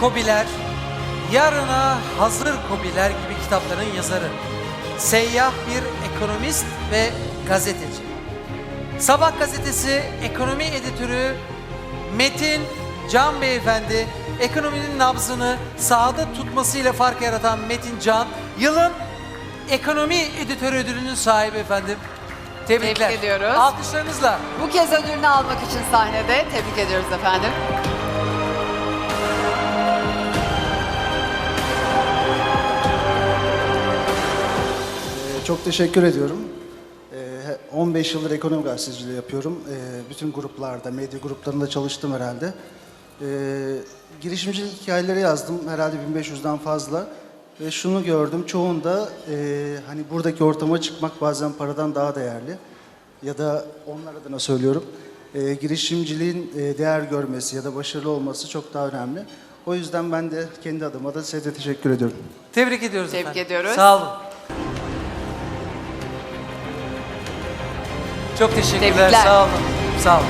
Kobiler, Yarına Hazır Kobiler gibi kitapların yazarı. Seyyah bir ekonomist ve gazeteci. Sabah gazetesi ekonomi editörü Metin Can Beyefendi ekonominin nabzını sahada tutmasıyla fark yaratan Metin Can yılın ekonomi editörü ödülünün sahibi efendim. Tebrikler. Tebrik ediyoruz. Alkışlarınızla. Bu kez ödülünü almak için sahnede. Tebrik ediyoruz efendim. Çok teşekkür ediyorum. Ee, 15 yıldır ekonomi gazeteciliği yapıyorum. Ee, Bütün gruplarda, medya gruplarında çalıştım herhalde. Ee, Girişimcilik hikayeleri yazdım herhalde 1500'den fazla. Ve şunu gördüm, çoğunda e, hani buradaki ortama çıkmak bazen paradan daha değerli. Ya da onlar adına söylüyorum. e, girişimciliğin e, değer görmesi ya da başarılı olması çok daha önemli. O yüzden ben de kendi adıma da size de teşekkür ediyorum. Tebrik ediyoruz Tebrik efendim. ediyoruz. Sağ olun. Çok teşekkürler. Tebrikler. Sağ olun. Sağ olun.